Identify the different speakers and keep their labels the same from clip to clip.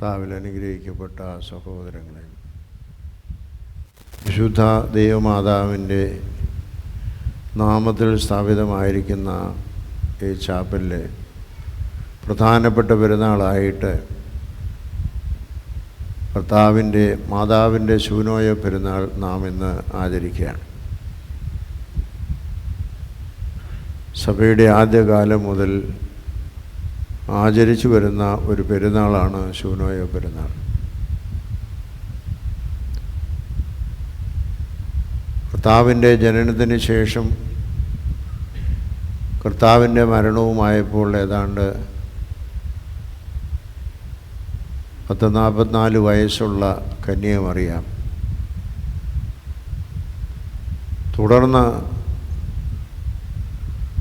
Speaker 1: കർത്താവിൽ അനുഗ്രഹിക്കപ്പെട്ട സഹോദരങ്ങളെ വിശുദ്ധ ദൈവമാതാവിന്റെ നാമത്തിൽ സ്ഥാപിതമായിരിക്കുന്ന ഈ ചാപ്പലിലെ പ്രധാനപ്പെട്ട പെരുന്നാളായിട്ട് കർത്താവിന്റെ മാതാവിന്റെ ശൂനോയ പെരുന്നാൾ നാം ഇന്ന് ആചരിക്കുകയാണ്. സഭയുടെ ആദ്യകാലം മുതൽ ആചരിച്ചു വരുന്ന ഒരു പെരുന്നാളാണ് ശൂനോയ പെരുന്നാൾ. കർത്താവിന്റെ ജനനത്തിന് ശേഷം കർത്താവിന്റെ മരണവുമായപ്പോൾ ഏതാണ്ട് പത്ത് നാൽപ്പത്തിനാല് വയസ്സുള്ള കന്യമറിയാം തുടർന്ന്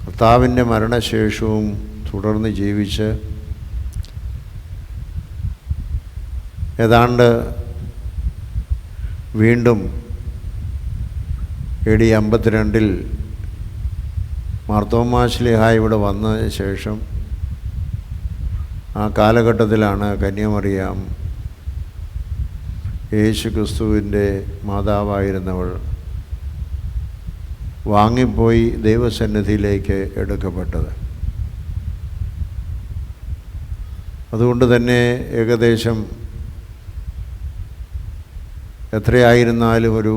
Speaker 1: കർത്താവിന്റെ മരണശേഷവും തുടർന്ന് ജീവിച്ച് ഏതാണ്ട് വീണ്ടും എ ഡി അമ്പത്തിരണ്ടിൽ മാർത്തോമാശ്ലിഹ ഇവിടെ വന്ന ശേഷം ആ കാലഘട്ടത്തിലാണ് കന്യമറിയാം യേശു ക്രിസ്തുവിന്റെ മാതാവായിരുന്നവൾ വാങ്ങിപ്പോയി ദൈവസന്നിധിയിലേക്ക് എടുക്കപ്പെട്ടത്. അതുകൊണ്ട് തന്നെ ഏകദേശം എത്രയായിരുന്നാലും ഒരു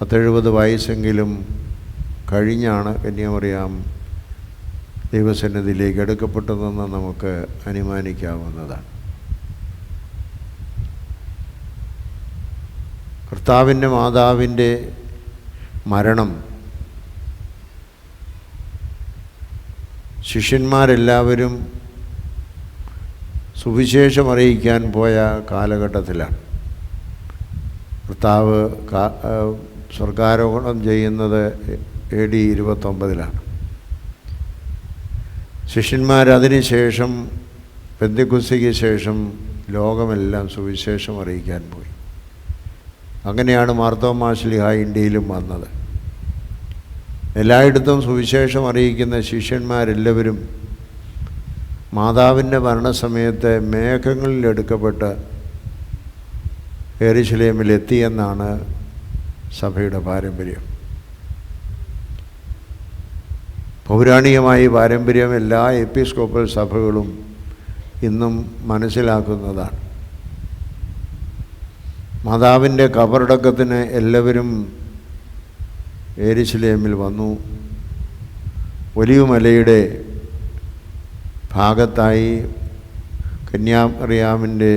Speaker 1: പത്തെഴുപത് വയസ്സെങ്കിലും കഴിഞ്ഞാണ് കന്യാമറിയാം ദൈവസന്നിധിയിലേക്ക് എടുക്കപ്പെട്ടതെന്ന് നമുക്ക് അനുമാനിക്കാവുന്നതാണ്. കർത്താവിന്റെ മാതാവിന്റെ മരണം ശിഷ്യന്മാരെല്ലാവരും സുവിശേഷം അറിയിക്കാൻ പോയ കാലഘട്ടത്തിലാണ്. കർത്താവ് സ്വർഗാരോഹണം ചെയ്യുന്നത് എ ഡി ഇരുപത്തൊമ്പതിലാണ്. ശിഷ്യന്മാർ അതിനുശേഷം പെന്തിക്കുസിക്ക് ശേഷം ലോകമെല്ലാം സുവിശേഷം അറിയിക്കാൻ പോയി. അങ്ങനെയാണ് മാർത്തോമാശ്ലിഹ ഇന്ത്യയിലും വന്നത്. എല്ലായിടത്തും സുവിശേഷം അറിയിക്കുന്ന ശിഷ്യന്മാരെല്ലാവരും മാതാവിന്റെ മരണസമയത്ത് മേഘങ്ങളിൽ എടുക്കപ്പെട്ട് എറിശിലേമിൽ സഭയുടെ പാരമ്പര്യം. പൗരാണികമായി പാരമ്പര്യം എല്ലാ എപ്പിസ്കോപ്പൽ സഭകളും ഇന്നും മനസ്സിലാക്കുന്നതാണ്. മാതാവിന്റെ കബറടക്കത്തിന് എല്ലാവരും ഏരിശിലേമിൽ വന്നു. ഒലിവുമലയുടെ ഭാഗത്തായി കന്യാമറിയാമിന്റെ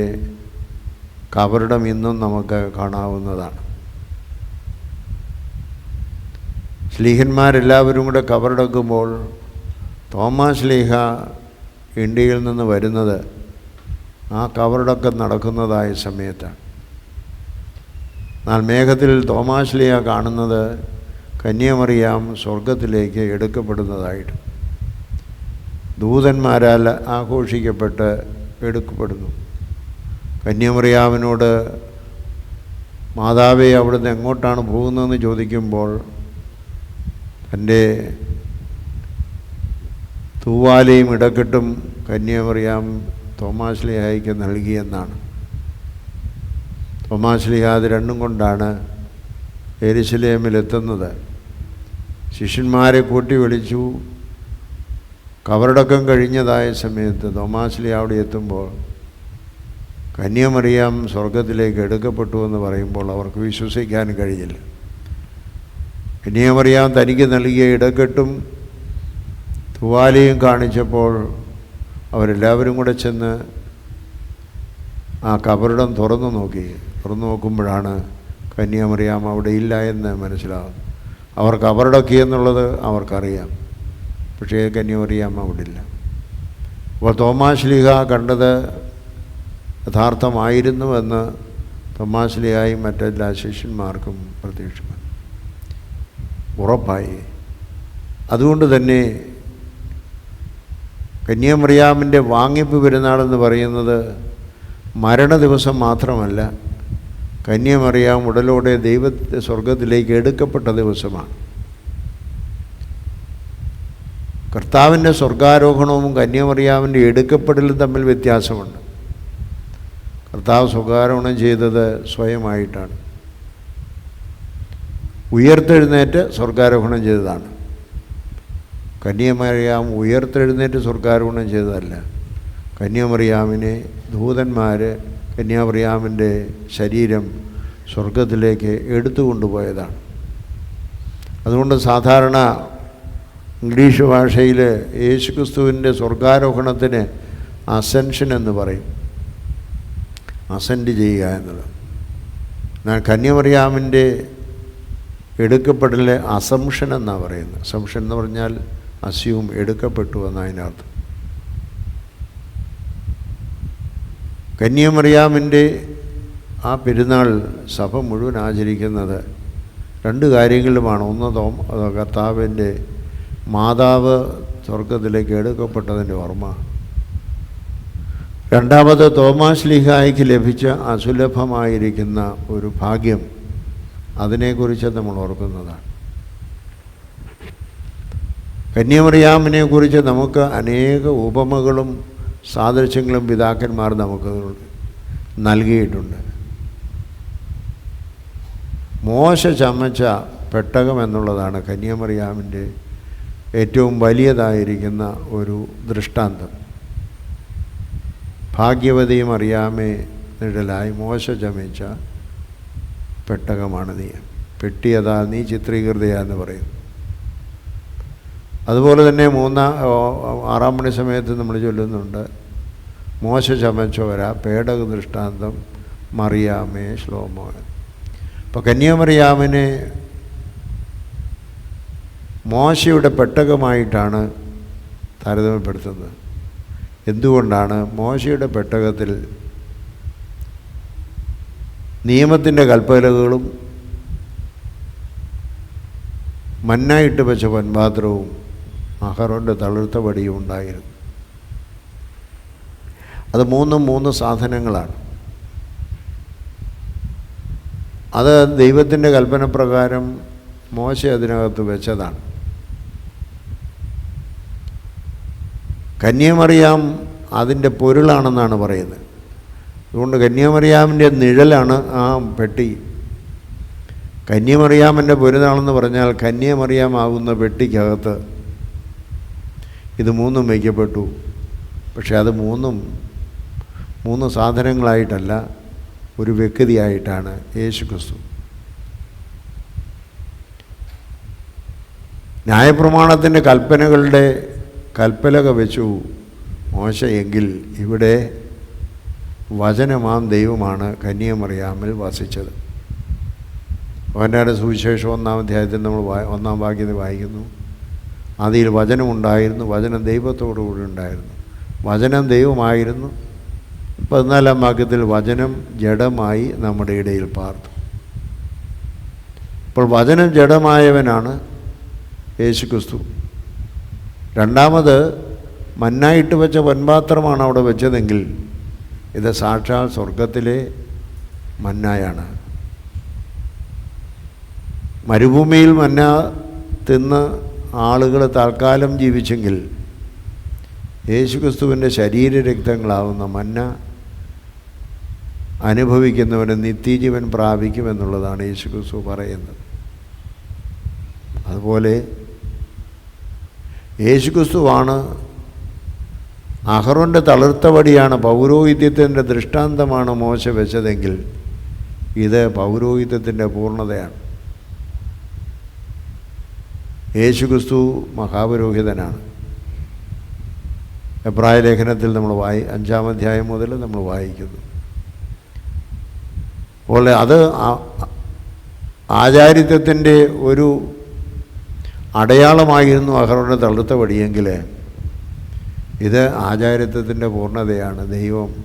Speaker 1: കബറിടം ഇന്നും നമുക്ക് കാണാവുന്നതാണ്. സ്ലീഹന്മാരെല്ലാവരും കൂടെ കവറെടുക്കുമ്പോൾ തോമസ് ലീഹ ഇന്ത്യയിൽ നിന്ന് വരുന്നത് ആ കബറടക്കം നടക്കുന്നതായ സമയത്താണ്. എന്നാൽ മേഘത്തിൽ തോമാശ്ലിയ കാണുന്നത് കന്യമറിയാം സ്വർഗത്തിലേക്ക് എടുക്കപ്പെടുന്നതായിട്ട്. ദൂതന്മാരാൽ ആഘോഷിക്കപ്പെട്ട് എടുക്കപ്പെടുന്നു. കന്യമറിയാവിനോട് മാതാവെ അവിടുന്ന് എങ്ങോട്ടാണ് പോകുന്നതെന്ന് ചോദിക്കുമ്പോൾ തന്റെ തൂവാലയും ഇടക്കെട്ടും കന്യാമറിയാം തോമാശ്ലിഹായിക്ക് നൽകിയെന്നാണ് തോമാശ്ലിഹ അത് രണ്ടും കൊണ്ടാണ് എരിശിലേമിലെത്തുന്നത്. ശിഷ്യന്മാരെ കൂട്ടി വിളിച്ചു കവറടക്കം കഴിഞ്ഞതായ സമയത്ത് തോമാശ്ലി അവിടെ എത്തുമ്പോൾ കന്യമറിയാം സ്വർഗത്തിലേക്ക് എടുക്കപ്പെട്ടു എന്ന് പറയുമ്പോൾ അവർക്ക് വിശ്വസിക്കാൻ കഴിഞ്ഞില്ല കന്യമറിയാം തനിക്ക് നൽകിയ ഇടക്കെട്ടും തുവാലയും കാണിച്ചപ്പോൾ അവരെല്ലാവരും കൂടെ ചെന്ന് ആ കബറിടം തുറന്നു നോക്കി. തുറന്നു നോക്കുമ്പോഴാണ് കന്യാമറിയാം അവിടെ ഇല്ല എന്ന് മനസ്സിലാകും അവർ കബറടക്കി എന്നുള്ളത് അവർക്കറിയാം. പക്ഷേ കന്യാമറിയാം വിടില്ല അപ്പോൾ തോമാശ്ലിഹ കണ്ടത് യഥാർത്ഥമായിരുന്നുവെന്ന് തോമാശ്ലിഹായും മറ്റെല്ലാ ശിഷ്യന്മാർക്കും പ്രത്യക്ഷമായി ഉറപ്പായി. അതുകൊണ്ട് തന്നെ കന്യാമറിയാമിന്റെ വാങ്ങിപ്പ് പെരുന്നാളെന്ന് പറയുന്നത് മരണ ദിവസം മാത്രമല്ല കന്യാമറിയാം ഉടലോടെ ദൈവത്തെ സ്വർഗത്തിലേക്ക് എടുക്കപ്പെട്ട ദിവസമാണ്. കർത്താവിന്റെ സ്വർഗാരോഹണവും കന്യാമറിയാവിന്റെ എടുക്കപ്പെടലും തമ്മിൽ വ്യത്യാസമുണ്ട്. കർത്താവ് സ്വർഗാരോഹണം ചെയ്തത് സ്വയമായിട്ടാണ്. ഉയർത്തെഴുന്നേറ്റ് സ്വർഗാരോഹണം ചെയ്തതാണ്. കന്യാമറിയാം ഉയർത്തെഴുന്നേറ്റ് സ്വർഗാരോഹണം ചെയ്തതല്ല. കന്യാമറിയാമിനെ ദൂതന്മാർ കന്യാമറിയാമിന്റെ ശരീരം സ്വർഗത്തിലേക്ക് എടുത്തു കൊണ്ടുപോയതാണ് അതുകൊണ്ട് സാധാരണ ഇംഗ്ലീഷ് ഭാഷയിൽ യേശുക്രിസ്തുവിന്റെ സ്വർഗാരോഹണത്തിന് അസെൻഷൻ എന്ന് പറയും. അസെൻഡ് ചെയ്യുക എന്നത്. എന്നാൽ കന്യമറിയാമിന്റെ എടുക്കപ്പെടലെ അസംഷൻ എന്നാണ് പറയുന്നത്. അസംഷൻ എന്ന് പറഞ്ഞാൽ അസ്യൂം എടുക്കപ്പെട്ടു എന്നതിനർത്ഥം. കന്യമറിയാമിന്റെ ആ പെരുന്നാൾ സഭ മുഴുവൻ ആചരിക്കുന്നത് രണ്ട് കാര്യങ്ങളുമാണ് ഒന്ന് അതോ കർത്താവിന്റെ മാതാവ് സ്വർഗത്തിലേക്ക് എടുക്കപ്പെട്ടതിന്റെ ഓർമ്മ. രണ്ടാമത് തോമാസ് ലിഹായിക്ക് ലഭിച്ച അസുലഭമായിരിക്കുന്ന ഒരു ഭാഗ്യം അതിനെക്കുറിച്ച് നമ്മൾ ഓർക്കുന്നതാണ്. കന്യമറിയാമിനെ കുറിച്ച് നമുക്ക് അനേക ഉപമകളും സാദൃശ്യങ്ങളും പിതാക്കന്മാർ നമുക്ക് നൽകിയിട്ടുണ്ട്. മോശ ചമച്ച പെട്ടകം എന്നുള്ളതാണ് കന്യാമറിയാമിന്റെ ഏറ്റവും വലിയതായിരിക്കുന്ന ഒരു ദൃഷ്ടാന്തം. ഭാഗ്യവതിയും അറിയാമേ നിഴലായി മോശ ചമച്ച പെട്ടകമാണ് നീ. പെട്ടിയതാ നീ ചിത്രീകൃതയാന്ന് പറയും. അതുപോലെ തന്നെ മൂന്നാം ആറാം മണി സമയത്ത് നമ്മൾ ചൊല്ലുന്നുണ്ട് മോശ ചമച്ചോര പേടക ദൃഷ്ടാന്തം മറിയാമേ ശ്ലോമോ അപ്പോൾ കന്യാമറിയാമിനെ മോശയുടെ പെട്ടകമായിട്ടാണ് താരതമ്യപ്പെടുത്തുന്നത്. എന്തുകൊണ്ടാണ് മോശയുടെ പെട്ടകത്തിൽ നിയമത്തിന്റെ കൽപ്പലകളും മന്നായിട്ട് വെച്ച പൻപാത്രവും അഹറോന്റെ തളിർത്ത വടിയും ഉണ്ടായിരുന്നു. അത് മൂന്നും മൂന്ന് സാധനങ്ങളാണ്. അത് ദൈവത്തിന്റെ കൽപ്പന പ്രകാരം മോശ അതിനകത്ത് വെച്ചതാണ്. കന്യാമറിയാം അതിന്റെ പൊരുളാണെന്നാണ് പറയുന്നത്. അതുകൊണ്ട് കന്യാമറിയാമിന്റെ നിഴലാണ് ആ പെട്ടി. കന്യമറിയാമന്റെ പൊരുതാണെന്ന് പറഞ്ഞാൽ കന്യമറിയാമാകുന്ന പെട്ടിക്കകത്ത് ഇത് മൂന്നും വയ്ക്കപ്പെട്ടു. പക്ഷെ അത് മൂന്നും മൂന്ന് സാധനങ്ങളായിട്ടല്ല ഒരു വ്യക്തിയായിട്ടാണ് യേശു ക്രിസ്തു ന്യായപ്രമാണത്തിന്റെ കൽപ്പനകളുടെ കൽപ്പലക വെച്ചു മോശ ഇവിടെ വചനമാം ദൈവമാണ് കന്യമറിയാമിൽ വസിച്ചത്. അവന്റെ സുവിശേഷം ഒന്നാം അധ്യായത്തിൽ നമ്മൾ ഒന്നാം വാക്യത്തിൽ വായിക്കുന്നു. അതിൽ വചനമുണ്ടായിരുന്നു വചനം ദൈവത്തോടു കൂടി ഉണ്ടായിരുന്നു. വചനം ദൈവമായിരുന്നു. പതിനാലാം വാക്യത്തിൽ വചനം ജഡമായി നമ്മുടെ ഇടയിൽ പാർത്തു. അപ്പോൾ വചനം ജഡമായവനാണ് യേശു ക്രിസ്തു രണ്ടാമത് മന്നായിട്ട് വെച്ച പൊൻപാത്രമാണ് അവിടെ വെച്ചതെങ്കിൽ ഇത് സാക്ഷാൽ സ്വർഗത്തിലെ മന്നായാണ്. മരുഭൂമിയിൽ മന്ന തിന്ന് ആളുകൾ തൽക്കാലം ജീവിച്ചെങ്കിൽ യേശുക്രിസ്തുവിന്റെ ശരീരരക്തങ്ങളാവുന്ന മന്ന അനുഭവിക്കുന്നവന് നിത്യജീവൻ പ്രാപിക്കുമെന്നുള്ളതാണ് യേശുക്രിസ്തു പറയുന്നത്. അതുപോലെ യേശുക്രിസ്തുവാണ് അഹറോന്റെ തളിർത്ത വടിയാണ് പൗരോഹിത്യത്തിന്റെ ദൃഷ്ടാന്തമാണ് മോശ വെച്ചതെങ്കിൽ ഇത് പൗരോഹിത്യത്തിന്റെ പൂർണതയാണ്. യേശുക്രിസ്തു മഹാപുരോഹിതനാണ്. എബ്രായ ലേഖനത്തിൽ നമ്മൾ വായി അഞ്ചാം അധ്യായം മുതൽ നമ്മൾ വായിക്കുന്നു. അപ്പോൾ അത് ആചാരിത്വത്തിന്റെ ഒരു അടയാളമായിരുന്നു അഹറോന്റെ തളുത്ത വടിയെങ്കിൽ ഇത് ആചാരിത്വത്തിന്റെ പൂർണതയാണ്. ദൈവം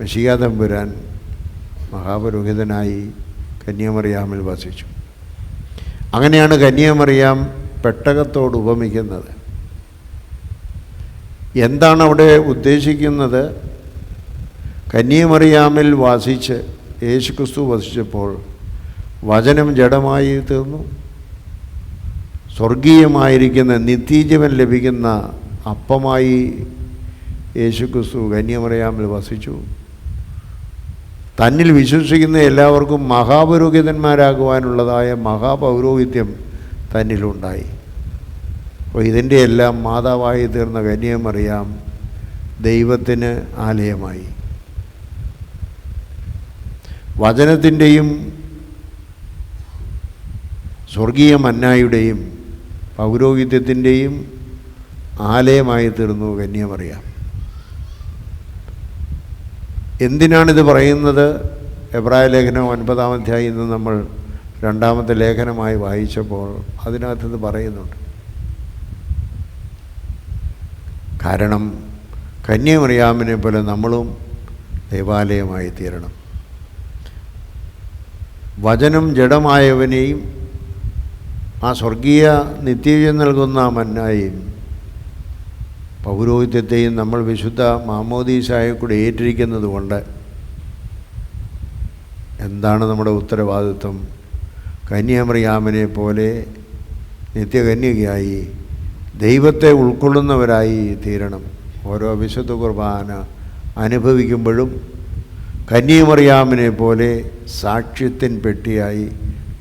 Speaker 1: മെഷിക തമ്പുരാൻ മഹാപുരോഹിതനായി കന്യാമറിയാമിൽ വസിച്ചു. അങ്ങനെയാണ് കന്യാമറിയാം പെട്ടകത്തോട് ഉപമിക്കുന്നത്. എന്താണ് അവിടെ ഉദ്ദേശിക്കുന്നത്? കന്യാമറിയാമിൽ വാസിച്ച് യേശുക്രിസ്തു വസിച്ചപ്പോൾ വചനം ജഡമായി തീർന്നു. സ്വർഗീയമായിരിക്കുന്ന നിത്യജീവൻ ലഭിക്കുന്ന അപ്പമായി യേശുക്രിസ്തു കന്യമറിയാമിൽ വസിച്ചു. തന്നിൽ വിശ്വസിക്കുന്ന എല്ലാവർക്കും മഹാപുരോഹിതന്മാരാകുവാനുള്ളതായ മഹാപൗരോഹിത്യം തന്നിലുണ്ടായി. അപ്പോൾ ഇതിന്റെ എല്ലാം മാതാവായി തീർന്ന കന്യമറിയാം ദൈവത്തിന് ആലയമായി. വചനത്തിന്റെയും സ്വർഗീയ മന്നായുടെയും പൗരോഹിത്യത്തിന്റെയും ആലയമായി തീർന്നു കന്യമറിയാം എന്തിനാണിത് പറയുന്നത്? എബ്രായ ലേഖനം ഒൻപതാം അധ്യായം ഇന്ന് നമ്മൾ രണ്ടാമത്തെ ലേഖനമായി വായിച്ചപ്പോൾ അതിനകത്ത് പറയുന്നുണ്ട്. കാരണം കന്യമറിയാമിനെ പോലെ നമ്മളും ദേവാലയമായി തീരണം വചനം ജഡമായവനെയും ആ സ്വർഗീയ നിത്യജീവൻ നൽകുന്ന മന്നായും പൗരോഹിത്യത്തെയും നമ്മൾ വിശുദ്ധ മാമോദീസായ കൂടെ ഏറ്റിരിക്കുന്നത് കൊണ്ട് എന്താണ് നമ്മുടെ ഉത്തരവാദിത്വം? കന്യാമറിയാമനെ പോലെ നിത്യകന്യകയായി ദൈവത്തെ ഉൾക്കൊള്ളുന്നവരായി തീരണം. ഓരോ വിശുദ്ധ കുർബാന അനുഭവിക്കുമ്പോഴും കന്യമറിയാമിനെ പോലെ സാക്ഷ്യത്തിൻ പെട്ടിയായി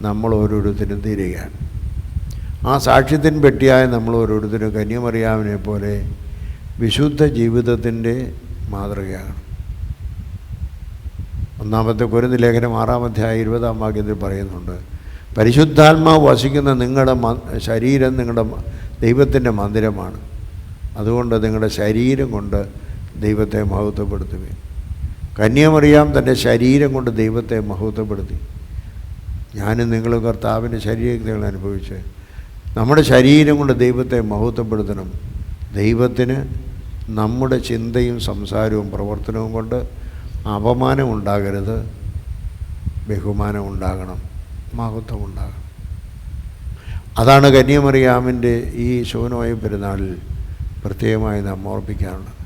Speaker 1: നമ്മൾ ഓരോരുത്തരും തീരുകയാണ്. ആ സാക്ഷ്യത്തിൻ പെട്ടിയായ നമ്മൾ ഓരോരുത്തരും കന്യമറിയാവിനെ പോലെ വിശുദ്ധ ജീവിതത്തിന്റെ മാതൃകയാണ്. ഒന്നാമത്തെ കുരുന്ന് ലേഖനം ആറാം അധ്യായം ഇരുപതാം വാക്യത്തിൽ പറയുന്നുണ്ട് പരിശുദ്ധാത്മാവ് വസിക്കുന്ന നിങ്ങളുടെ ശരീരം നിങ്ങളുടെ ദൈവത്തിന്റെ മന്ദിരമാണ്. അതുകൊണ്ട് നിങ്ങളുടെ ശരീരം കൊണ്ട് ദൈവത്തെ മഹത്വപ്പെടുത്തുകയും കന്യമറിയാം തന്റെ ശരീരം കൊണ്ട് ദൈവത്തെ മഹത്വപ്പെടുത്തി. ഞാനും നിങ്ങളും കർത്താവിന്റെ ശരീരങ്ങൾ അനുഭവിച്ച് നമ്മുടെ ശരീരം കൊണ്ട് ദൈവത്തെ മഹത്വപ്പെടുത്തണം. ദൈവത്തിന് നമ്മുടെ ചിന്തയും സംസാരവും പ്രവർത്തനവും കൊണ്ട് അപമാനം ഉണ്ടാകരുത്. ബഹുമാനം ഉണ്ടാകണം. മഹത്വം ഉണ്ടാകണം. അതാണ് കന്യമറിയാമിന്റെ ഈ ശോനോയ പെരുന്നാളിൽ പ്രത്യേകമായി നാം ഓർപ്പിക്കാറുള്ളത്.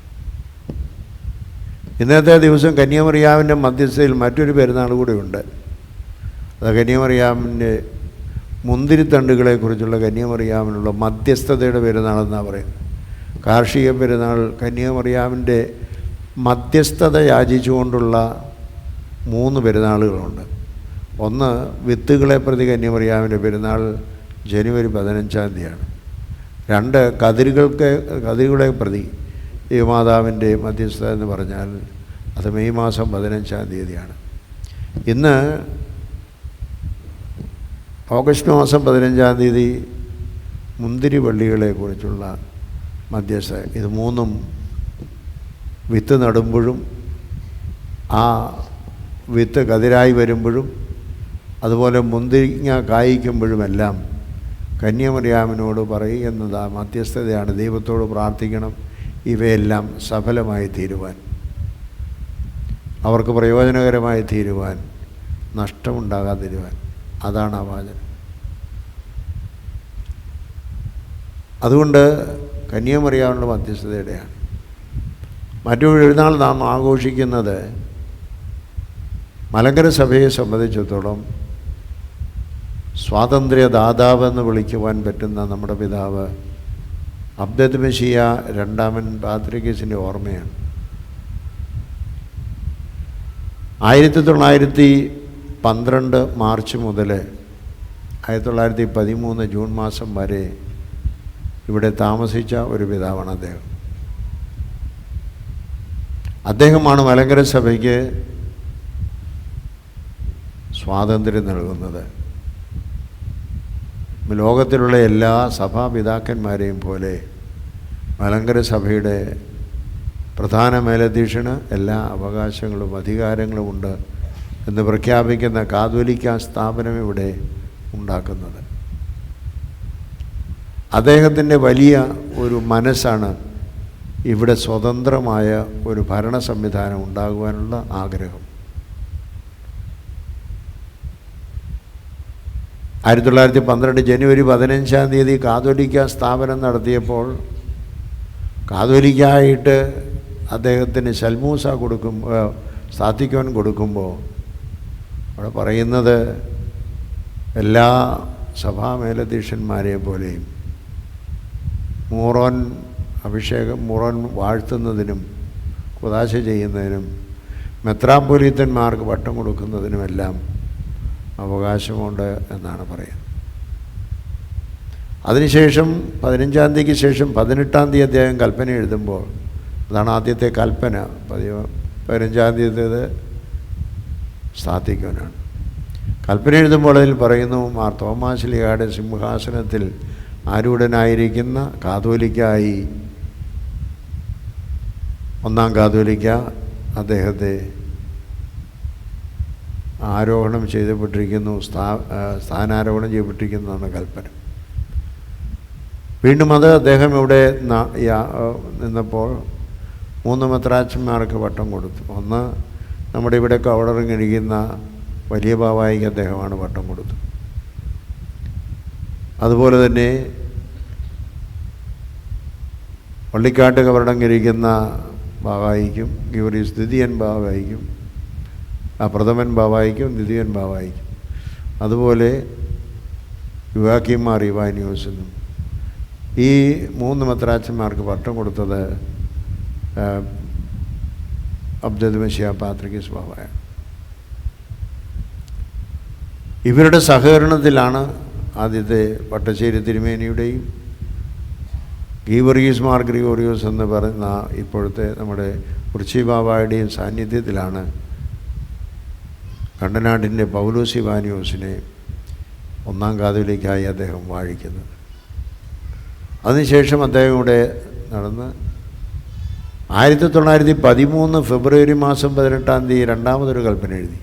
Speaker 1: ഇന്നത്തെ ദിവസം കന്യാമറിയാവിന്റെ മധ്യസ്ഥയിൽ മറ്റൊരു പെരുന്നാൾ കൂടെ ഉണ്ട് അത് കന്യാമറിയാമിന്റെ മുന്തിരിത്തണ്ടുകളെക്കുറിച്ചുള്ള കന്യാമറിയാമിനുള്ള മധ്യസ്ഥതയുടെ പെരുന്നാളെന്നാണ് പറയുന്നത്. കാർഷിക പെരുന്നാൾ കന്യാമറിയാമിന്റെ മധ്യസ്ഥത യാചിച്ചുകൊണ്ടുള്ള മൂന്ന് പെരുന്നാളുകളുണ്ട്. ഒന്ന് വിത്തുകളെ പ്രതി കന്യാമറിയാമിന്റെ പെരുന്നാൾ ജനുവരി പതിനഞ്ചാം തീയതിയാണ്. രണ്ട് കതിരുകൾക്ക് കതിരുകളെ പ്രതി ദേവമാതാവിന്റെ മാതാവിന്റെ മധ്യസ്ഥത എന്ന് പറഞ്ഞാൽ അത് മെയ് മാസം പതിനഞ്ചാം തീയതിയാണ്. ഇന്ന് ഓഗസ്റ്റ് മാസം പതിനഞ്ചാം തീയതി മുന്തിരി വള്ളികളെക്കുറിച്ചുള്ള മധ്യസ്ഥ ഇത് മൂന്നും വിത്ത് നടുമ്പോഴും ആ വിത്ത് കതിരായി വരുമ്പോഴും അതുപോലെ മുന്തിരിങ്ങ കായ്ക്കുമ്പോഴുമെല്ലാം കന്യമറിയാമിനോട് പറയുന്നത് മധ്യസ്ഥതയാണ്. ദൈവത്തോട് പ്രാർത്ഥിക്കണം. ഇവയെല്ലാം സഫലമായി തീരുവാൻ. അവർക്ക് പ്രയോജനകരമായി തീരുവാൻ നഷ്ടമുണ്ടാകാതിരുവാൻ. അതാണ് ആ വാചനം അതുകൊണ്ട് കന്യാമറിയാവുന്ന മധ്യസ്ഥതയുടെയാണ്. മറ്റു എഴുന്നാൾ നാം ആഘോഷിക്കുന്നത് മലങ്കര സഭയെ സംബന്ധിച്ചിടത്തോളം സ്വാതന്ത്ര്യദാതാവെന്ന് വിളിക്കുവാൻ പറ്റുന്ന നമ്മുടെ പിതാവ് അബ്ദത് മെഷിയ രണ്ടാമൻ പാത്രികേസിന്റെ ഓർമ്മയാണ്. ആയിരത്തി തൊള്ളായിരത്തി പന്ത്രണ്ട് മാർച്ച് മുതൽ ആയിരത്തി തൊള്ളായിരത്തി പതിമൂന്ന് ജൂൺ മാസം വരെ ഇവിടെ താമസിച്ച ഒരു പിതാവാണ് അദ്ദേഹം. അദ്ദേഹമാണ് മലങ്കര സഭയ്ക്ക് സ്വാതന്ത്ര്യം നൽകുന്നത്. ലോകത്തിലുള്ള എല്ലാ സഭാപിതാക്കന്മാരെയും പോലെ മലങ്കര സഭയുടെ പ്രധാന മേലധ്യക്ഷന് എല്ലാ അവകാശങ്ങളും അധികാരങ്ങളും ഉണ്ട്. എന്ന് പ്രഖ്യാപിക്കുന്ന കാതോലിക്ക സ്ഥാപനം ഇവിടെ ഉണ്ടാക്കുന്നത്. അദ്ദേഹത്തിന്റെ വലിയ ഒരു മനസ്സാണ് ഇവിടെ സ്വതന്ത്രമായ ഒരു ഭരണ സംവിധാനം ഉണ്ടാകുവാനുള്ള ആഗ്രഹം. ആയിരത്തി തൊള്ളായിരത്തി പന്ത്രണ്ട് ജനുവരി പതിനഞ്ചാം തീയതി കാതോലിക്ക സ്ഥാപനം നടത്തിയപ്പോൾ കാതോലിക്കായിട്ട് അദ്ദേഹത്തിന് ശൽമൂസ കൊടുക്കും സാധിക്കുവാൻ കൊടുക്കുമ്പോൾ അവിടെ പറയുന്നത് എല്ലാ സഭാ മേലധ്യക്ഷന്മാരെ പോലെയും മൂറോൻ അഭിഷേകം മൂറോൻ വാഴ്ത്തുന്നതിനും കുതാശ ചെയ്യുന്നതിനും മെത്രാപ്പൊലീത്തന്മാർക്ക് വട്ടം കൊടുക്കുന്നതിനുമെല്ലാം അവകാശമുണ്ട് എന്നാണ് പറയുന്നത്. അതിനുശേഷം പതിനഞ്ചാം തീയതിക്ക് ശേഷം പതിനെട്ടാം തീയതി അദ്ദേഹം കൽപ്പന എഴുതുമ്പോൾ അതാണ് ആദ്യത്തെ കൽപ്പന പതിനഞ്ചാം തീയതിയത് സ്ഥാപിക്കുവാനാണ് കൽപ്പന എഴുതുമ്പോൾ അതിൽ പറയുന്നു മാർ തോമാശ്ലിയുടെ സിംഹാസനത്തിൽ ആരൂഢനായിരിക്കുന്ന കാതോലിക്കായി ഒന്നാം കാതോലിക്ക അദ്ദേഹത്തെ ആരോഹണം ചെയ്തപ്പെട്ടിരിക്കുന്നു സ്ഥാ സ്ഥാനാരോഹണം ചെയ്യപ്പെട്ടിരിക്കുന്നതാണ് കൽപ്പന. വീണ്ടും അത് അദ്ദേഹം ഇവിടെ നിന്നപ്പോൾ മൂന്ന് മെത്രാച്ചന്മാർക്ക് വട്ടം കൊടുത്തു. ഒന്ന് നമ്മുടെ ഇവിടെ കവടറിങ്ങിരിക്കുന്ന വലിയ ബാവായിക്ക് അദ്ദേഹമാണ് പട്ടം കൊടുത്തത്. അതുപോലെ തന്നെ പള്ളിക്കാട്ട് കവറടങ്ങിരിക്കുന്ന ബാവായിക്കും ഗീവറീസ് ദ്വിതീയൻ ബാവായിക്കും ആ പ്രഥമൻ ബാവായിക്കും ദ്വിതീയൻ ബാവായിക്കും അതുപോലെ യുവാക്കിമാർ ഇവാന്യൂസിനും. ഈ മൂന്ന് മെത്രാച്ചന്മാർക്ക് പട്ടം കൊടുത്തത് അബ്ദുൽ മഷിയ പാത്രികീസ് ബാബായാണ് ഇവരുടെ സഹകരണത്തിലാണ് ആദ്യത്തെ പട്ടശ്ശേരി തിരുമേനിയുടെയും ഗീവർഗീസ് മാർ ഗ്രിഗോറിയോസ് എന്ന് പറയുന്ന ഇപ്പോഴത്തെ നമ്മുടെ കുർച്ചി ബാബായുടെയും സാന്നിധ്യത്തിലാണ് കണ്ടനാടിന്റെ പൗലോസി വാനിയോസിനെ ഒന്നാം കാതുലിക്കായി അദ്ദേഹം വാഴിക്കുന്നത്. അതിനുശേഷം അദ്ദേഹം ഇവിടെ നടന്ന് ആയിരത്തി തൊള്ളായിരത്തി പതിമൂന്ന് ഫെബ്രുവരി മാസം പതിനെട്ടാം തീയതി രണ്ടാമതൊരു കൽപ്പന എഴുതി.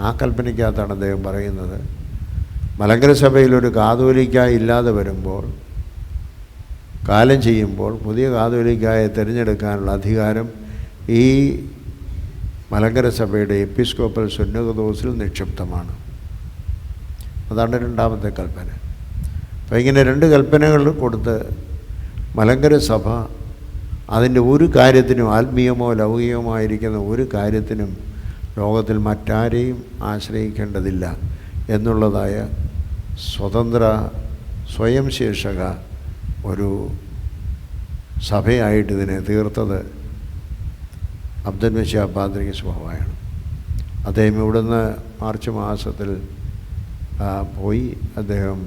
Speaker 1: ആ കൽപ്പനയ്ക്കകത്താണ് അദ്ദേഹം പറയുന്നത് മലങ്കര സഭയിൽ ഒരു കാതോലിക്ക ഇല്ലാതെ വരുമ്പോൾ കാലം ചെയ്യുമ്പോൾ പുതിയ കാതോലിക്കായെ തിരഞ്ഞെടുക്കാനുള്ള അധികാരം ഈ മലങ്കര സഭയുടെ എപ്പിസ്കോപ്പൽ സുന്നകദോസിൽ നിക്ഷിപ്തമാണ്. അതാണ് രണ്ടാമത്തെ കൽപ്പന. അപ്പോൾ ഇങ്ങനെ രണ്ട് കൽപ്പനകൾ കൊടുത്ത് മലങ്കര സഭ അതിന്റെ ഒരു കാര്യത്തിനും ആത്മീയമോ ലൗകികമോ ആയിരിക്കുന്ന ഒരു കാര്യത്തിനും ലോകത്തിൽ മറ്റാരെയും ആശ്രയിക്കേണ്ടതില്ല എന്നുള്ളതായ സ്വതന്ത്ര സ്വയം ശീർഷക ഒരു സഭയായിട്ട് ഇതിനെ തീർത്തത് അബ്ദുൽ മഷി പാദ്രിക സ്വഭാവമാണ്. അദ്ദേഹം ഇവിടുന്ന് മാർച്ച് മാസത്തിൽ പോയി. അദ്ദേഹം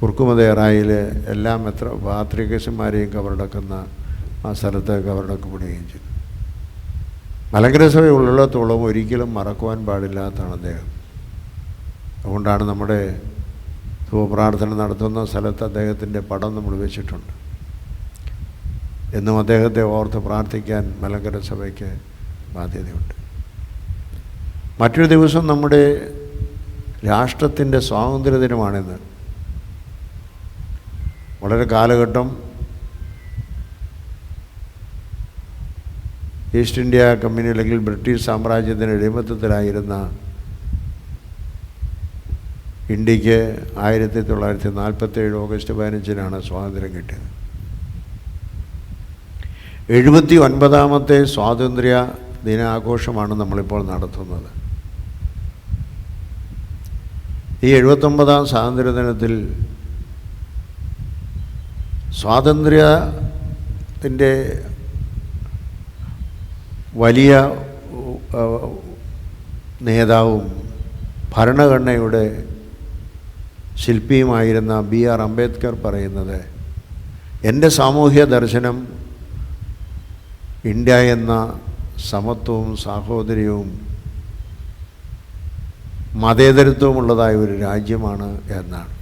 Speaker 1: കുറുക്കുമതേറായിൽ എല്ലാം എത്ര പാത്രികേശന്മാരെയും കവറടക്കുന്ന ആ സ്ഥലത്ത് കവറടക്കപ്പെടുകയും ചെയ്തു. മലങ്കര ഉള്ളിടത്തോളം ഒരിക്കലും മറക്കുവാൻ പാടില്ലാത്തതാണ് അദ്ദേഹം. അതുകൊണ്ടാണ് നമ്മുടെ ധൂപ്രാർത്ഥന നടത്തുന്ന സ്ഥലത്ത് അദ്ദേഹത്തിന്റെ പടം നമ്മൾ വെച്ചിട്ടുണ്ട്. എന്നും അദ്ദേഹത്തെ ഓർത്ത് പ്രാർത്ഥിക്കാൻ മലങ്കര സഭയ്ക്ക് ബാധ്യതയുണ്ട്. മറ്റൊരു ദിവസം നമ്മുടെ രാഷ്ട്രത്തിന്റെ സ്വാതന്ത്ര്യ ദിനമാണിന്ന് വളരെ കാലഘട്ടം ഈസ്റ്റ് ഇന്ത്യ കമ്പനി അല്ലെങ്കിൽ ബ്രിട്ടീഷ് സാമ്രാജ്യത്തിന്റെ അടിമത്തത്തിലായിരുന്ന ഇന്ത്യയ്ക്ക് ആയിരത്തി തൊള്ളായിരത്തി നാൽപ്പത്തേഴ് ഓഗസ്റ്റ് പതിനഞ്ചിനാണ് സ്വാതന്ത്ര്യം കിട്ടിയത്. എഴുപത്തി ഒൻപതാമത്തെ സ്വാതന്ത്ര്യ ദിനാഘോഷമാണ് നമ്മളിപ്പോൾ നടത്തുന്നത്. ഈ എഴുപത്തൊമ്പതാം സ്വാതന്ത്ര്യ ദിനത്തിൽ സ്വാതന്ത്ര്യത്തിന്റെ വലിയ നേതാവും ഭരണഘടനയുടെ ശില്പിയുമായിരുന്ന ബി ആർ അംബേദ്കർ പറയുന്നത് എന്റെ സാമൂഹ്യ ദർശനം ഇന്ത്യ എന്ന സമത്വവും സാഹോദര്യവും മതേതരത്വമുള്ളതായ ഒരു രാജ്യമാണ് എന്നാണ്.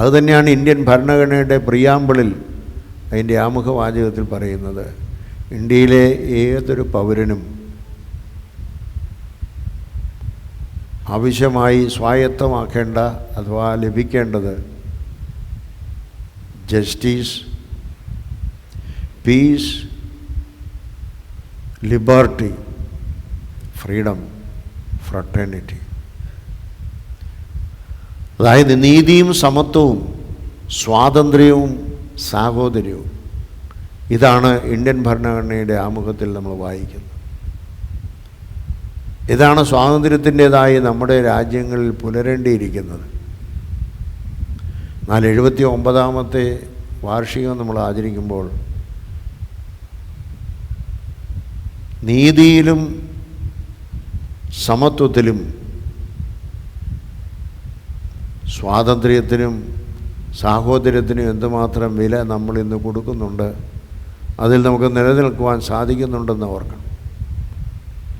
Speaker 1: അതുതന്നെയാണ് ഇന്ത്യൻ ഭരണഘടനയുടെ പ്രിയാമ്പിളിൽ അതിന്റെ ആമുഖവാചകത്തിൽ പറയുന്നത്. ഇന്ത്യയിലെ ഏതൊരു പൗരനും ആവശ്യമായി സ്വായത്തമാക്കേണ്ട അഥവാ ലഭിക്കേണ്ടത് justice peace liberty freedom fraternity. അതായത് നീതിയും സമത്വവും സ്വാതന്ത്ര്യവും സാഹോദര്യവും. ഇതാണ് ഇന്ത്യൻ ഭരണഘടനയുടെ ആമുഖത്തിൽ നമ്മൾ വായിക്കുന്നത്. ഇതാണ് സ്വാതന്ത്ര്യത്തിന്റെതായി നമ്മുടെ രാജ്യങ്ങളിൽ പുലരേണ്ടിയിരിക്കുന്നത്. എന്നാൽ എഴുപത്തി ഒമ്പതാമത്തെ വാർഷികം നമ്മൾ ആചരിക്കുമ്പോൾ നീതിയിലും സമത്വത്തിലും സ്വാതന്ത്ര്യത്തിനും സാഹോദര്യത്തിനും എന്തുമാത്രം വില നമ്മൾ ഇന്ന് കൊടുക്കുന്നുണ്ട് അതിൽ നമുക്ക് നിലനിൽക്കുവാൻ സാധിക്കുന്നുണ്ടെന്ന് ഓർക്കണം.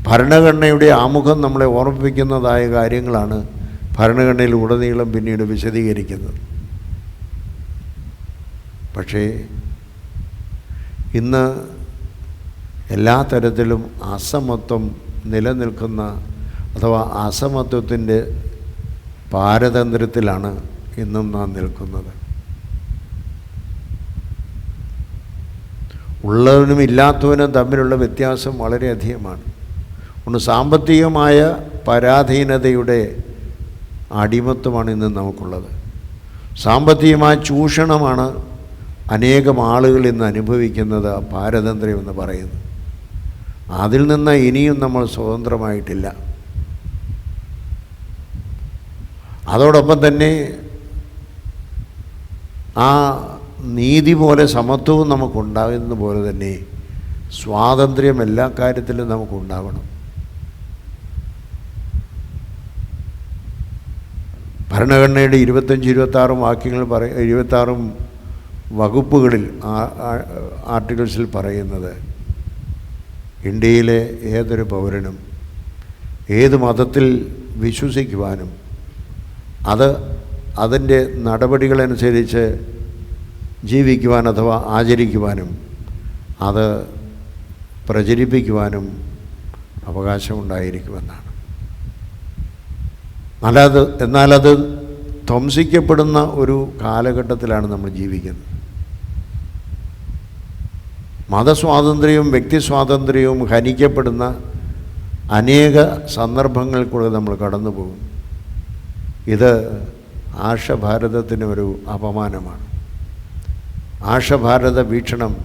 Speaker 1: ഭരണഘടനയുടെ ആമുഖം നമ്മളെ ഓർമ്മിപ്പിക്കുന്നതായ കാര്യങ്ങളാണ് ഭരണഘടനയിൽ ഉടനീളം പിന്നീട് വിശദീകരിക്കുന്നത്. പക്ഷേ ഇന്ന് എല്ലാ തരത്തിലും അസമത്വം നിലനിൽക്കുന്ന അഥവാ അസമത്വത്തിന്റെ പാരതന്ത്ര്യത്തിലാണ് ഇന്നും നാം നിൽക്കുന്നത്. ഉള്ളവനും ഇല്ലാത്തവനും തമ്മിലുള്ള വ്യത്യാസം വളരെയധികമാണ്. ഒന്ന് സാമ്പത്തികമായ പരാധീനതയുടെ അടിമത്വമാണ് ഇന്ന് നമുക്കുള്ളത്. സാമ്പത്തികമായ ചൂഷണമാണ് അനേകം ആളുകൾ ഇന്ന് അനുഭവിക്കുന്നത് പാരതന്ത്ര്യം എന്ന് പറയുന്നത്. അതിൽ നിന്ന് ഇനിയും നമ്മൾ സ്വതന്ത്രമായിട്ടില്ല. അതോടൊപ്പം തന്നെ ആ നീതി പോലെ സമത്വവും നമുക്കുണ്ടാകുന്ന പോലെ തന്നെ സ്വാതന്ത്ര്യം എല്ലാ കാര്യത്തിലും നമുക്കുണ്ടാവണം. ഭരണഘടനയുടെ ഇരുപത്തഞ്ച് ഇരുപത്താറും വാക്യങ്ങൾ പറയ ഇരുപത്താറും വകുപ്പുകളിൽ ആർട്ടിക്കിൾസിൽ പറയുന്നത് ഇന്ത്യയിലെ ഏതൊരു പൗരനും ഏത് മതത്തിൽ വിശ്വസിക്കുവാനും അത് അതിന്റെ നടപടികളനുസരിച്ച് ജീവിക്കുവാൻ അഥവാ ആചരിക്കുവാനും അത് പ്രചരിപ്പിക്കുവാനും അവകാശമുണ്ടായിരിക്കുമെന്നാണ്. അല്ലാതെ എന്നാലത് ധ്വംസിക്കപ്പെടുന്ന ഒരു കാലഘട്ടത്തിലാണ് നമ്മൾ ജീവിക്കുന്നത്. മതസ്വാതന്ത്ര്യവും വ്യക്തിസ്വാതന്ത്ര്യവും ഹനിക്കപ്പെടുന്ന അനേക സന്ദർഭങ്ങളിൽ കൂടെ നമ്മൾ കടന്നു പോകും ഇത് ആഷഭാരതത്തിന് ഒരു അപമാനമാണ്. ആഷഭാരത വീക്ഷണം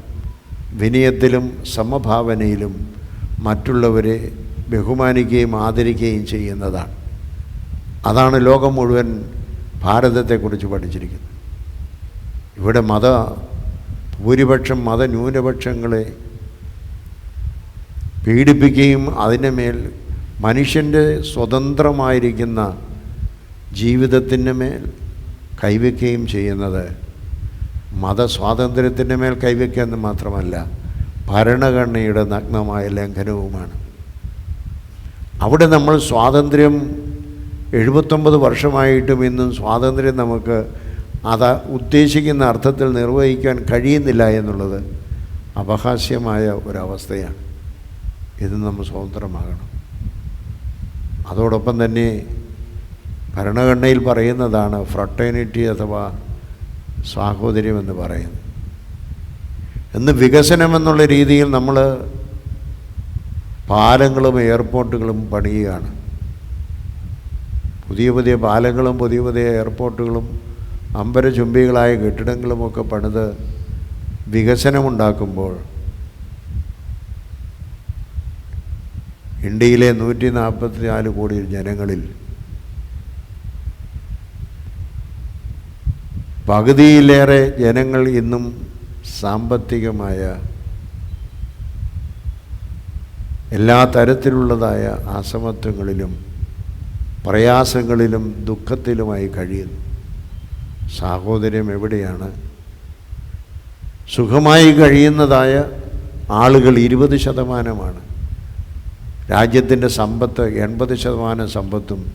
Speaker 1: വിനയത്തിലും സമഭാവനയിലും മറ്റുള്ളവരെ ബഹുമാനിക്കുകയും ആദരിക്കുകയും ചെയ്യുന്നതാണ്. അതാണ് ലോകം മുഴുവൻ ഭാരതത്തെക്കുറിച്ച് പഠിച്ചിരിക്കുന്നത്. ഇവിടെ മത ഭൂരിപക്ഷം മതന്യൂനപക്ഷങ്ങളെ പീഡിപ്പിക്കുകയും അതിന്റെ മേൽ മനുഷ്യന്റെ സ്വതന്ത്രമായിരിക്കുന്ന ജീവിതത്തിന്റെ മേൽ കൈവയ്ക്കുകയും ചെയ്യുന്നത് മതസ്വാതന്ത്ര്യത്തിന്റെ മേൽ കൈവയ്ക്കുക മാത്രമല്ല ഭരണഘടനയുടെ നഗ്നമായ ലംഘനവുമാണ്. അവിടെ നമ്മൾ സ്വാതന്ത്ര്യം എഴുപത്തൊമ്പത് വർഷമായിട്ടും ഇന്നും സ്വാതന്ത്ര്യം നമുക്ക് അത് ഉദ്ദേശിക്കുന്ന അർത്ഥത്തിൽ നിർവഹിക്കാൻ കഴിയുന്നില്ല എന്നുള്ളത് അപഹാസ്യമായ ഒരവസ്ഥയാണ്. ഇത് നമ്മൾ സ്വതന്ത്രമാകണം. അതോടൊപ്പം തന്നെ ഭരണഘടനയിൽ പറയുന്നതാണ് ഫ്രട്ടേണിറ്റി അഥവാ സാഹോദര്യം എന്ന് പറയുന്നത്. എന്ന് വികസനമെന്നുള്ള രീതിയിൽ നമ്മൾ പാലങ്ങളും എയർപോർട്ടുകളും പണിയുകയാണ്. പുതിയ പുതിയ പാലങ്ങളും പുതിയ പുതിയ എയർപോർട്ടുകളും അമ്പരചുംബികളായ കെട്ടിടങ്ങളുമൊക്കെ പണിത് വികസനമുണ്ടാക്കുമ്പോൾ ഇന്ത്യയിലെ നൂറ്റി നാൽപ്പത്തി നാല് കോടി ജനങ്ങളിൽ പകുതിയിലേറെ ജനങ്ങൾ ഇന്നും സാമ്പത്തികമായ എല്ലാ തരത്തിലുള്ളതായ അസമത്വങ്ങളിലും പ്രയാസങ്ങളിലും ദുഃഖത്തിലുമായി കഴിയുന്നു. സാഹോദര്യം എവിടെയാണ്? സുഖമായി കഴിയുന്നതായ ആളുകൾ ഇരുപത് ശതമാനമാണ്. രാജ്യത്തിന്റെ സമ്പത്ത് എൺപത് ശതമാനം സമ്പത്തും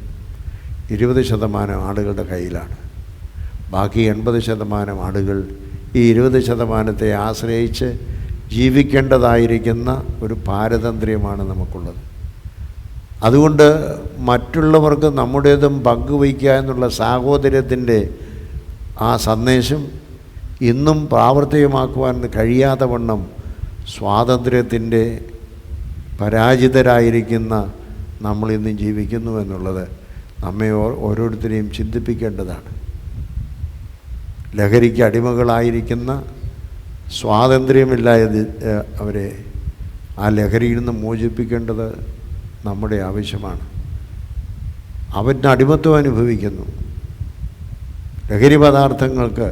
Speaker 1: ഇരുപത് ശതമാനം ആളുകളുടെ കയ്യിലാണ്. ബാക്കി എൺപത് ശതമാനം ആളുകൾ ഈ ഇരുപത് ശതമാനത്തെ ആശ്രയിച്ച് ജീവിക്കേണ്ടതായിരിക്കുന്ന ഒരു പാരതന്ത്ര്യമാണ് നമുക്കുള്ളത്. അതുകൊണ്ട് മറ്റുള്ളവർക്ക് നമ്മുടേതും പങ്കുവയ്ക്കുക എന്നുള്ള സാഹോദര്യത്തിന്റെ ആ സന്ദേശം ഇന്നും പ്രാവർത്തികമാക്കുവാൻ കഴിയാതെ വണ്ണം സ്വാതന്ത്ര്യത്തിന്റെ പരാജിതരായിരിക്കുന്ന നമ്മളിന്നും ജീവിക്കുന്നു എന്നുള്ളത് നമ്മെ ഓരോരുത്തരെയും ചിന്തിപ്പിക്കേണ്ടതാണ്. ലഹരിക്ക് അടിമകളായിരിക്കുന്ന സ്വാതന്ത്ര്യമില്ലായത് അവരെ ആ ലഹരിയിൽ നിന്ന് മോചിപ്പിക്കേണ്ടത് നമ്മുടെ ആവശ്യമാണ്. അവന്റെ അടിമത്വം അനുഭവിക്കുന്നു. ലഹരി പദാർത്ഥങ്ങൾക്ക്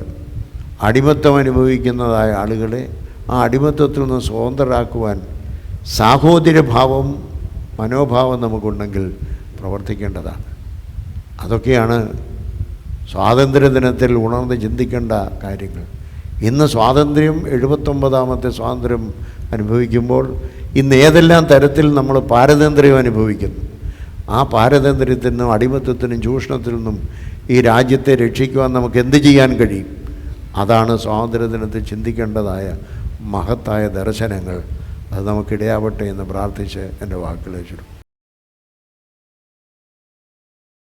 Speaker 1: അടിമത്വം അനുഭവിക്കുന്നതായ ആളുകളെ ആ അടിമത്വത്തിൽ നിന്ന് സ്വതന്ത്രരാക്കുവാൻ സാഹോദര്യഭാവം മനോഭാവം നമുക്കുണ്ടെങ്കിൽ പ്രവർത്തിക്കേണ്ടതാണ്. അതൊക്കെയാണ് സ്വാതന്ത്ര്യദിനത്തിൽ ഉണർന്ന് ചിന്തിക്കേണ്ട കാര്യങ്ങൾ. ഇന്ന് സ്വാതന്ത്ര്യം എഴുപത്തൊമ്പതാമത്തെ സ്വാതന്ത്ര്യം അനുഭവിക്കുമ്പോൾ ഇന്ന് ഏതെല്ലാം തരത്തിൽ നമ്മൾ പാരതന്ത്ര്യം അനുഭവിക്കുന്നു? ആ പാരതന്ത്ര്യത്തിൽ നിന്നും അടിമത്തത്തിനും ചൂഷണത്തിൽ നിന്നും ഈ രാജ്യത്തെ രക്ഷിക്കുവാൻ നമുക്ക് എന്ത് ചെയ്യാൻ കഴിയും? അതാണ് സ്വാതന്ത്ര്യദിനത്തിൽ ചിന്തിക്കേണ്ടതായ മഹത്തായ ദർശനങ്ങൾ. അത് നമുക്കിടയാവട്ടെ എന്ന് പ്രാർത്ഥിച്ച് എന്റെ വാക്കുകൾ ചുരുക്കും.